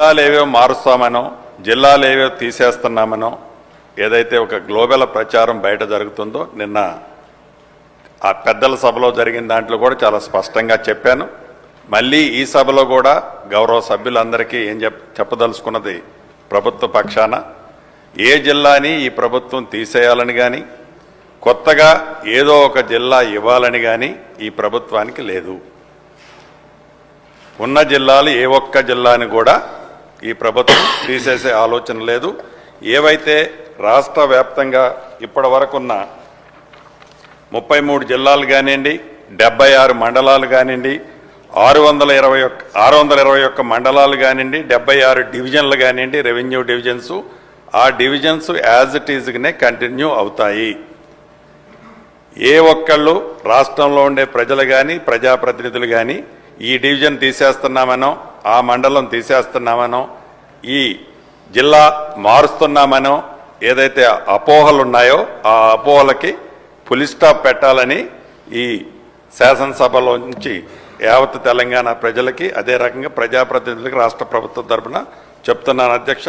జిల్లాలు ఏవో మారుస్తామనో జిల్లాలు ఏవో తీసేస్తున్నామనో ఏదైతే ఒక గ్లోబల్ ప్రచారం బయట జరుగుతుందో నిన్న ఆ పెద్దల సభలో జరిగిన దాంట్లో కూడా చాలా స్పష్టంగా చెప్పాను. మళ్ళీ ఈ సభలో కూడా గౌరవ సభ్యులందరికీ ఏం చెప్ చెప్పదలుచుకున్నది ప్రభుత్వ పక్షాన. ఏ జిల్లాని ఈ ప్రభుత్వం తీసేయాలని కానీ కొత్తగా ఏదో ఒక జిల్లా ఇవ్వాలని కానీ ఈ ప్రభుత్వానికి లేదు. ఉన్న జిల్లాలు ఏ ఒక్క జిల్లాని కూడా ఈ ప్రభుత్వం తీసేసే ఆలోచన లేదు. ఏవైతే రాష్ట్ర వ్యాప్తంగా ఇప్పటి వరకున్న ముప్పై మూడు జిల్లాలు కానివ్వండి డెబ్బై ఆరు మండలాలు కానివ్వండి ఆరు వందల ఇరవై ఒక్క ఆరు వందల ఇరవై ఒక్క మండలాలు కానివ్వండి డెబ్బై ఆరు డివిజన్లు కానివ్వండి రెవెన్యూ డివిజన్స్ ఆ డివిజన్స్ యాజ్ ఇట్ ఈజ్గానే కంటిన్యూ అవుతాయి. ఏ ఒక్కళ్ళు రాష్ట్రంలో ఉండే ప్రజలు కానీ ప్రజాప్రతినిధులు కానీ ఈ డివిజన్ తీసేస్తున్నామనో ఆ మండలం తీసేస్తున్నామనో ఈ జిల్లా మారుస్తున్నామనో ఏదైతే అపోహలు ఉన్నాయో ఆ అపోహలకి పులి స్టాప్ పెట్టాలని ఈ శాసనసభలో నుంచి యావత్ తెలంగాణ ప్రజలకి అదే రకంగా ప్రజాప్రతినిధులకి రాష్ట్ర ప్రభుత్వం తరఫున చెప్తున్నాను అధ్యక్ష.